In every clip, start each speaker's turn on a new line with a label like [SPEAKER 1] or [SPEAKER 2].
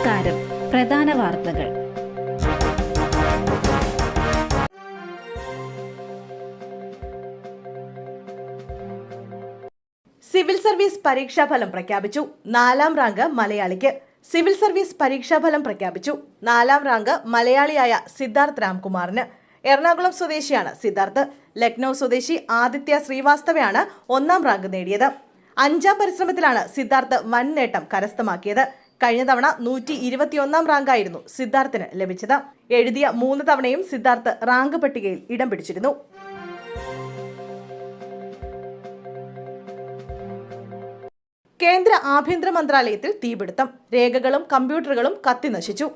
[SPEAKER 1] നമസ്കാരം. പ്രധാന വാർത്തകൾ.
[SPEAKER 2] സിവിൽ സർവീസ് പരീക്ഷാഫലം പ്രഖ്യാപിച്ചു. നാലാം റാങ്ക് മലയാളിക്ക്. സിവിൽ സർവീസ് പരീക്ഷാഫലം പ്രഖ്യാപിച്ചു. നാലാം റാങ്ക് മലയാളിയായ സിദ്ധാർത്ഥ് രാംകുമാറിന്. എറണാകുളം സ്വദേശിയാണ് സിദ്ധാർത്ഥ്. ലക്നൗ സ്വദേശി ആദിത്യ ശ്രീവാസ്തവയാണ് ഒന്നാം റാങ്ക് നേടിയത്. അഞ്ചാം പരിശ്രമത്തിലാണ് സിദ്ധാർത്ഥ് വൻ നേട്ടം കരസ്ഥമാക്കിയത്. കഴിഞ്ഞ തവണ നൂറ്റി ഇരുപത്തിയൊന്നാം റാങ്കായിരുന്നു സിദ്ധാർത്ഥിന് ലഭിച്ചത്. എഴുതിയ മൂന്ന് തവണയും സിദ്ധാർത്ഥ് റാങ്ക് പട്ടികയിൽ ഇടം പിടിച്ചിരുന്നു. കേന്ദ്ര ആഭ്യന്തര മന്ത്രാലയത്തിൽ തീപിടുത്തം. രേഖകളും കമ്പ്യൂട്ടറുകളും കത്തി നശിച്ചു.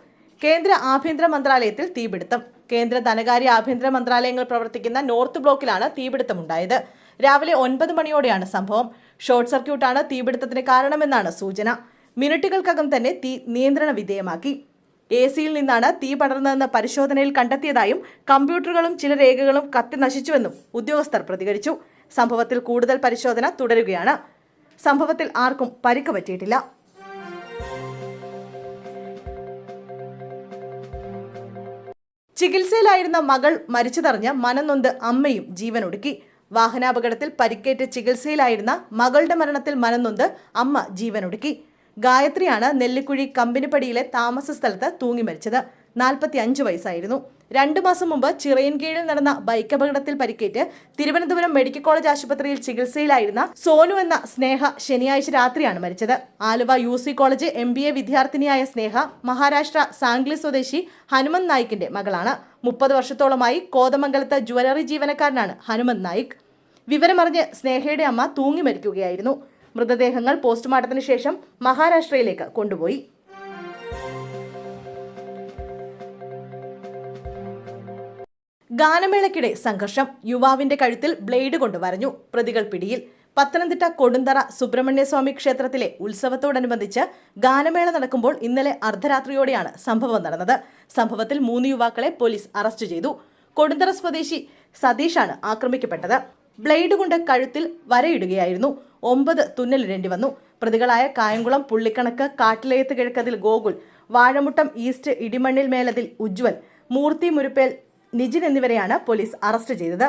[SPEAKER 2] കേന്ദ്ര ആഭ്യന്തര മന്ത്രാലയത്തിൽ തീപിടുത്തം. കേന്ദ്ര ധനകാര്യ ആഭ്യന്തര മന്ത്രാലയങ്ങൾ പ്രവർത്തിക്കുന്ന നോർത്ത് ബ്ലോക്കിലാണ് തീപിടുത്തമുണ്ടായത്. രാവിലെ ഒൻപത് മണിയോടെയാണ് സംഭവം. ഷോർട്ട് സർക്യൂട്ടാണ് തീപിടുത്തത്തിന് കാരണമെന്നാണ് സൂചന. മിനിറ്റുകൾക്കകം തന്നെ തീ നിയന്ത്രണ വിധേയമാക്കി. എ സിയിൽ നിന്നാണ് തീ പടർന്നതെന്ന് പരിശോധനയിൽ കണ്ടെത്തിയതായും കമ്പ്യൂട്ടറുകളും ചില രേഖകളും കത്തി നശിച്ചുവെന്നും ഉദ്യോഗസ്ഥർ പ്രതികരിച്ചു. സംഭവത്തിൽ കൂടുതൽ പരിശോധന തുടരുകയാണ്. സംഭവത്തിൽ ആർക്കും പരിക്ക് പറ്റിയിട്ടില്ല. ചികിത്സയിലായിരുന്ന മകൾ മരിച്ചതറിഞ്ഞ് മനനൊന്ത് അമ്മയും ജീവനൊടുക്കി. വാഹനാപകടത്തിൽ പരിക്കേറ്റ് ചികിത്സയിലായിരുന്ന മകളുടെ മരണത്തിൽ മനനൊന്ത് അമ്മ ജീവനൊടുക്കി. ഗായത്രിയാണ് നെല്ലിക്കുഴി കമ്പനിപ്പടിയിലെ താമസ സ്ഥലത്ത് തൂങ്ങി മരിച്ചത്. നാൽപ്പത്തി അഞ്ച് വയസ്സായിരുന്നു. രണ്ടു മാസം മുമ്പ് ചിറയൻകീഴിൽ നടന്ന ബൈക്ക് അപകടത്തിൽ പരിക്കേറ്റ് തിരുവനന്തപുരം മെഡിക്കൽ കോളേജ് ആശുപത്രിയിൽ ചികിത്സയിലായിരുന്ന സോനു എന്ന സ്നേഹ ശനിയാഴ്ച രാത്രിയാണ് മരിച്ചത്. Aluva U C college M B A വിദ്യാർത്ഥിനിയായ Sneha Maharashtra Sangli സ്വദേശി ഹനുമന്ത് നായിക്കിന്റെ മകളാണ്. മുപ്പത് വർഷത്തോളമായി കോതമംഗലത്ത് ജ്വല്ലറി ജീവനക്കാരനാണ് ഹനുമന്ത് നായിക്. വിവരമറിഞ്ഞ് സ്നേഹയുടെ അമ്മ തൂങ്ങി മരിക്കുകയായിരുന്നു. മൃതദേഹങ്ങൾ പോസ്റ്റ്മോർട്ടത്തിന് ശേഷം മഹാരാഷ്ട്രയിലേക്ക് കൊണ്ടുപോയി. ഗാനമേളയ്ക്കിടെ സംഘർഷം യുവാവിന്റെ കഴുത്തിൽ ബ്ലേഡ് കൊണ്ട് വരഞ്ഞു. പ്രതികൾ പിടിയിൽ. പത്തനംതിട്ട കൊടുന്തറ സുബ്രഹ്മണ്യസ്വാമി ക്ഷേത്രത്തിലെ ഉത്സവത്തോടനുബന്ധിച്ച് ഗാനമേള നടക്കുമ്പോൾ ഇന്നലെ അർദ്ധരാത്രിയോടെയാണ് സംഭവം നടന്നത്. സംഭവത്തിൽ മൂന്ന് യുവാക്കളെ പോലീസ് അറസ്റ്റ് ചെയ്തു. കൊടുന്തറ സ്വദേശി സതീഷാണ് ആക്രമിക്കപ്പെട്ടത്. ബ്ലേഡ് കൊണ്ട് കഴുത്തിൽ വരയിടുകയായിരുന്നു. ഒമ്പത് തുന്നലിടേണ്ടി വന്നു. പ്രതികളായ കായംകുളം പുള്ളിക്കണക്ക് കാട്ടിലേത്ത് കിഴക്കതിൽ ഗോകുൽ വാഴമുട്ടം ഈസ്റ്റ് ഇടിമണ്ണിൽ മേലതിൽ ഉജ്വൽ മൂർത്തി മുരുപ്പേൽ നിജിൻ എന്നിവരെയാണ് പോലീസ് അറസ്റ്റ് ചെയ്തത്.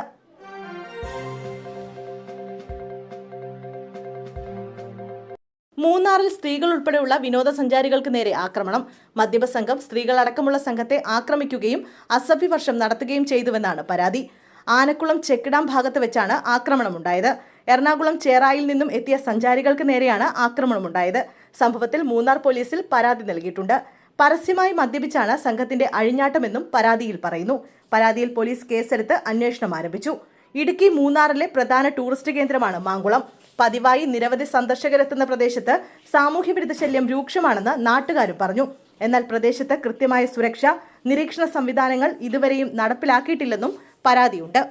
[SPEAKER 2] മൂന്നാറിൽ സ്ത്രീകൾ ഉൾപ്പെടെയുള്ള വിനോദസഞ്ചാരികൾക്ക് നേരെ ആക്രമണം. മദ്യപ സംഘം സ്ത്രീകളടക്കമുള്ള സംഘത്തെ ആക്രമിക്കുകയും അസഭ്യവർഷം നടത്തുകയും ചെയ്തുവെന്നാണ് പരാതി. ആനക്കുളം ചെക്കിടാം ഭാഗത്ത് വെച്ചാണ് ആക്രമണമുണ്ടായത്. എറണാകുളം ചേറായിൽ നിന്നും എത്തിയ സഞ്ചാരികൾക്ക് നേരെയാണ് ആക്രമണമുണ്ടായത്. സംഭവത്തിൽ മൂന്നാർ പോലീസിൽ പരാതി നൽകിയിട്ടുണ്ട്. പരസ്യമായി മദ്യപിച്ചാണ് സംഘത്തിന്റെ അഴിഞ്ഞാട്ടമെന്നും പരാതിയിൽ പറയുന്നു. പരാതിയിൽ പോലീസ് കേസെടുത്ത് അന്വേഷണം ആരംഭിച്ചു. ഇടുക്കി മൂന്നാറിലെ പ്രധാന ടൂറിസ്റ്റ് കേന്ദ്രമാണ് മാങ്കുളം. പതിവായി നിരവധി സന്ദർശകരെത്തുന്ന പ്രദേശത്ത് സാമൂഹ്യവിരുദ്ധ ശല്യം രൂക്ഷമാണെന്ന് നാട്ടുകാരും പറഞ്ഞു. എന്നാൽ പ്രദേശത്ത് കൃത്യമായ സുരക്ഷ നിരീക്ഷണ സംവിധാനങ്ങൾ ഇതുവരെയും നടപ്പിലാക്കിയിട്ടില്ലെന്നും പരാതിയുണ്ട്.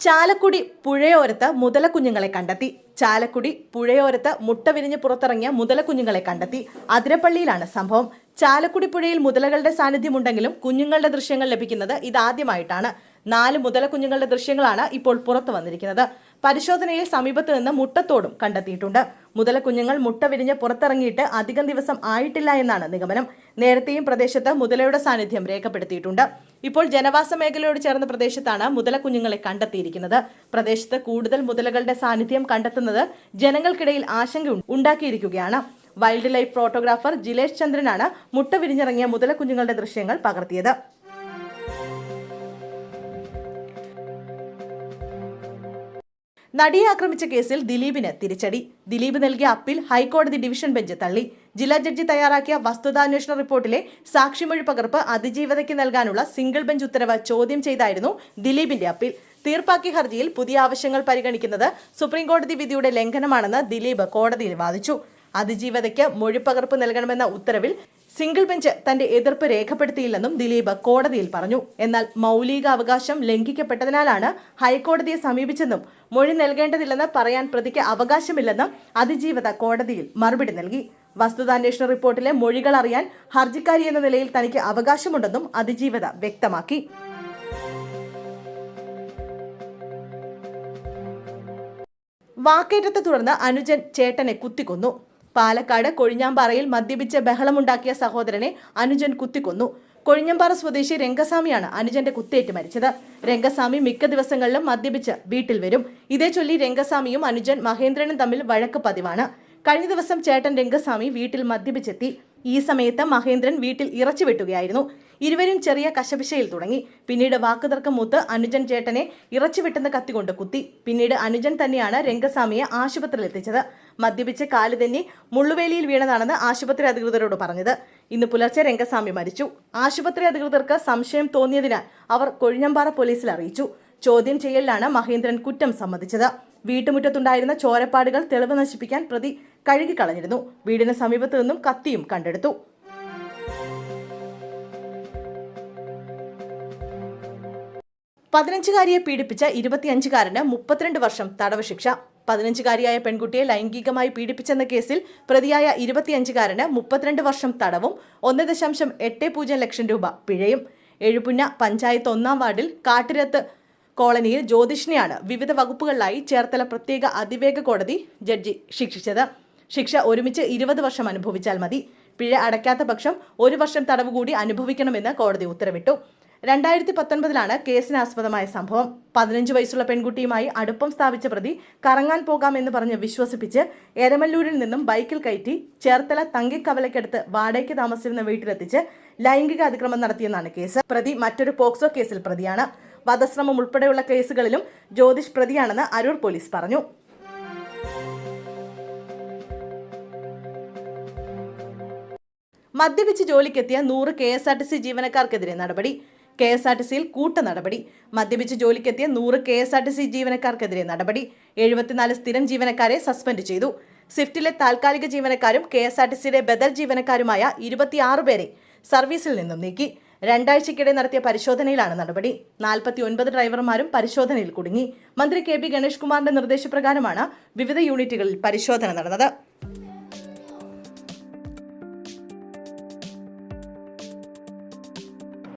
[SPEAKER 2] ചാലക്കുടി പുഴയോരത്ത് മുതലക്കുഞ്ഞുങ്ങളെ കണ്ടെത്തി. ചാലക്കുടി പുഴയോരത്ത് മുട്ട വിരിഞ്ഞ് പുറത്തിറങ്ങിയ മുതലക്കുഞ്ഞുങ്ങളെ കണ്ടെത്തി. അതിരപ്പള്ളിയിലാണ് സംഭവം. ചാലക്കുടി പുഴയിൽ മുതലകളുടെ സാന്നിധ്യമുണ്ടെങ്കിലും കുഞ്ഞുങ്ങളുടെ ദൃശ്യങ്ങൾ ലഭിക്കുന്നത് ഇതാദ്യമായിട്ടാണ്. നാല് മുതലക്കുഞ്ഞുങ്ങളുടെ ദൃശ്യങ്ങളാണ് ഇപ്പോൾ പുറത്തു വന്നിരിക്കുന്നത്. പരിശോധനയിൽ സമീപത്ത് നിന്ന് മുട്ടത്തോടും കണ്ടെത്തിയിട്ടുണ്ട്. മുതലക്കുഞ്ഞുങ്ങൾ മുട്ട വിരിഞ്ഞ് പുറത്തിറങ്ങിയിട്ട് അധികം ദിവസം ആയിട്ടില്ല എന്നാണ് നിഗമനം. നേരത്തെയും പ്രദേശത്ത് മുതലയുടെ സാന്നിധ്യം രേഖപ്പെടുത്തിയിട്ടുണ്ട്. ഇപ്പോൾ ജനവാസ മേഖലയോട് ചേർന്ന പ്രദേശത്താണ് മുതലക്കുഞ്ഞുങ്ങളെ കണ്ടെത്തിയിരിക്കുന്നത്. പ്രദേശത്ത് കൂടുതൽ മുതലകളുടെ സാന്നിധ്യം കണ്ടെത്തുന്നത് ജനങ്ങൾക്കിടയിൽ ആശങ്ക ഉണ്ടാക്കിയിരിക്കുകയാണ്. വൈൽഡ് ലൈഫ് ഫോട്ടോഗ്രാഫർ ജിലേഷ് ചന്ദ്രനാണ് മുട്ട വിരിഞ്ഞിറങ്ങിയ മുതലക്കുഞ്ഞുങ്ങളുടെ ദൃശ്യങ്ങൾ പകർത്തിയത്. നടിയെ ആക്രമിച്ച കേസിൽ ദിലീപിന് തിരിച്ചടി. ദിലീപ് നൽകിയ അപ്പീൽ ഹൈക്കോടതി ഡിവിഷൻ ബെഞ്ച് തള്ളി. ജില്ലാ ജഡ്ജി തയ്യാറാക്കിയ വസ്തുതാന്വേഷണ റിപ്പോർട്ടിലെ സാക്ഷിമൊഴി പകർപ്പ് അതിജീവതയ്ക്ക് നൽകാനുള്ള സിംഗിൾ ബെഞ്ച് ഉത്തരവ് ചോദ്യം ചെയ്തായിരുന്നു ദിലീപിന്റെ അപ്പീൽ. തീർപ്പാക്കിയ ഹർജിയിൽ പുതിയ ആവശ്യങ്ങൾ പരിഗണിക്കുന്നത് സുപ്രീംകോടതി വിധിയുടെ ലംഘനമാണെന്ന് ദിലീപ് കോടതിയിൽ വാദിച്ചു. അതിജീവതയ്ക്ക് മൊഴിപ്പകർപ്പ് നൽകണമെന്ന ഉത്തരവിൽ സിംഗിൾ ബെഞ്ച് തന്റെ എതിർപ്പ് രേഖപ്പെടുത്തിയില്ലെന്നും ദിലീപ് കോടതിയിൽ പറഞ്ഞു. എന്നാൽ മൗലിക അവകാശം ലംഘിക്കപ്പെട്ടതിനാലാണ് ഹൈക്കോടതിയെ സമീപിച്ചെന്നും മൊഴി നൽകേണ്ടതില്ലെന്ന് പറയാൻ പ്രതിക്ക് അവകാശമില്ലെന്നും അതിജീവത കോടതിയിൽ മറുപടി നൽകി. വസ്തുതാന്വേഷണ റിപ്പോർട്ടിലെ മൊഴികൾ അറിയാൻ ഹർജിക്കാരി എന്ന നിലയിൽ തനിക്ക് അവകാശമുണ്ടെന്നും അതിജീവത വ്യക്തമാക്കി. വാക്കേറ്റത്തെ തുടർന്ന് അനുജൻ ചേട്ടനെ കുത്തിക്കൊന്നു. പാലക്കാട് കൊഴിഞ്ഞാമ്പാറയിൽ മദ്യപിച്ച് ബഹളമുണ്ടാക്കിയ സഹോദരനെ അനുജൻ കുത്തിക്കൊന്നു. കൊഴിഞ്ഞമ്പാറ സ്വദേശി രംഗസ്വാമിയാണ് അനുജന്റെ കുത്തേറ്റ് മരിച്ചത്. രംഗസ്വാമി മിക്ക ദിവസങ്ങളിലും മദ്യപിച്ച് വീട്ടിൽ വരും. ഇതേ ചൊല്ലി രംഗസ്വാമിയും അനുജൻ മഹേന്ദ്രനും തമ്മിൽ വഴക്ക് പതിവാണ്. കഴിഞ്ഞ ദിവസം ചേട്ടൻ രംഗസ്വാമി വീട്ടിൽ മദ്യപിച്ചെത്തി. ഈ സമയത്ത് മഹേന്ദ്രൻ വീട്ടിൽ ഇറച്ചു വെട്ടുകയായിരുന്നു. ഇരുവരും ചെറിയ കശപിശയിൽ തുടങ്ങി. പിന്നീട് വാക്കുതർക്കം മൂത്ത് അനുജൻ ചേട്ടനെ ഇറച്ചു വെട്ടുന്ന കത്തി കൊണ്ട് കുത്തി. പിന്നീട് അനുജൻ തന്നെയാണ് രംഗസ്വാമിയെ ആശുപത്രിയിൽ എത്തിച്ചത് മദ്യപിച്ച് കാൽ തന്നെ മുള്ളുവേലിയിൽ വീണതാണെന്ന് ആശുപത്രി അധികൃതരോട് പറഞ്ഞത്. ഇന്ന് പുലർച്ചെ രംഗസ്വാമി മരിച്ചു. ആശുപത്രി അധികൃതർക്ക് സംശയം തോന്നിയതിനാൽ അവർ കൊഴിഞ്ഞമ്പാറ പോലീസിൽ അറിയിച്ചു. ചോദ്യം ചെയ്യലിലാണ് മഹേന്ദ്രൻ കുറ്റം സമ്മതിച്ചത്. വീട്ടുമുറ്റത്തുണ്ടായിരുന്ന ചോരപ്പാടുകൾ തെളിവ് നശിപ്പിക്കാൻ പ്രതി കഴുകിക്കളഞ്ഞിരുന്നു വീടിന് സമീപത്തു നിന്നും കത്തിയും കണ്ടെടുത്തു. പതിനഞ്ചുകാരിയെ പീഡിപ്പിച്ച ഇരുപത്തിയഞ്ചുകാരന് മുപ്പത്തിരണ്ട് വർഷം തടവ് ശിക്ഷ. പതിനഞ്ചുകാരിയായ പെൺകുട്ടിയെ ലൈംഗികമായി പീഡിപ്പിച്ചെന്ന കേസിൽ പ്രതിയായ ഇരുപത്തിയഞ്ചുകാരന് മുപ്പത്തിരണ്ട് വർഷം തടവും ഒന്ന് ദശാംശം എട്ട് പൂജ്യം ലക്ഷം രൂപ പിഴയും. എഴുപുന്ന പഞ്ചായത്ത് ഒന്നാം വാർഡിൽ കാട്ടിരത്ത് കോളനിയിൽ ജ്യോതിഷിനെയാണ് വിവിധ വകുപ്പുകളിലായി ചേർത്തല പ്രത്യേക അതിവേഗ കോടതി ജഡ്ജി ശിക്ഷിച്ചത്. ശിക്ഷ ഒരുമിച്ച് ഇരുപത് വർഷം അനുഭവിച്ചാൽ മതി. പിഴ അടയ്ക്കാത്ത പക്ഷം ഒരു വർഷം തടവ് കൂടി അനുഭവിക്കണമെന്ന് കോടതി ഉത്തരവിട്ടു. രണ്ടായിരത്തി പത്തൊൻപതിലാണ് കേസിനാസ്പദമായ സംഭവം. പതിനഞ്ച് വയസ്സുള്ള പെൺകുട്ടിയുമായി അടുപ്പം സ്ഥാപിച്ച പ്രതി കറങ്ങാൻ പോകാമെന്ന് പറഞ്ഞ് വിശ്വസിപ്പിച്ച് എരമല്ലൂരിൽ നിന്നും ബൈക്കിൽ കയറ്റി ചേർത്തല തങ്കിക്കവലയ്ക്കടുത്ത് വാടകയ്ക്ക് താമസിച്ചിരുന്ന വീട്ടിലെത്തിച്ച് ലൈംഗിക അതിക്രമം നടത്തിയെന്നാണ് കേസ്. പ്രതി മറ്റൊരു പോക്സോ കേസിൽ പ്രതിയാണ്. വധശ്രമം ഉൾപ്പെടെയുള്ള കേസുകളിലും ജ്യോതിഷ് പ്രതിയാണെന്ന് അരൂർ പോലീസ് പറഞ്ഞു. മദ്യപിച്ച് ജോലിക്കെത്തിയ നൂറ് K S R T C ജീവനക്കാർക്കെതിരെ നടപടി. കെ എസ് ആർ ടി സിയിൽ കൂട്ട നടപടി മദ്യപിച്ച് ജോലിക്കെത്തിയ നൂറ് K S R T C ജീവനക്കാർക്കെതിരെ നടപടി. എഴുപത്തിനാല് സ്ഥിരം ജീവനക്കാരെ സസ്പെൻഡ് ചെയ്തു. സ്വിഫ്റ്റിലെ താൽക്കാലിക ജീവനക്കാരും കെ എസ് ആർ ടി സിയുടെ ബദൽ ജീവനക്കാരുമായ ഇരുപത്തിയാറ് പേരെ സർവീസിൽ നിന്നും നീക്കി. രണ്ടാഴ്ചയ്ക്കിടെ നടത്തിയ പരിശോധനയിലാണ് നടപടി. നാൽപ്പത്തി ഒൻപത് ഡ്രൈവർമാരും പരിശോധനയിൽ കുടുങ്ങി. മന്ത്രി കെ ബി ഗണേഷ് കുമാറിന്റെ നിർദ്ദേശപ്രകാരമാണ് വിവിധ യൂണിറ്റുകളിൽ പരിശോധന നടന്നത്.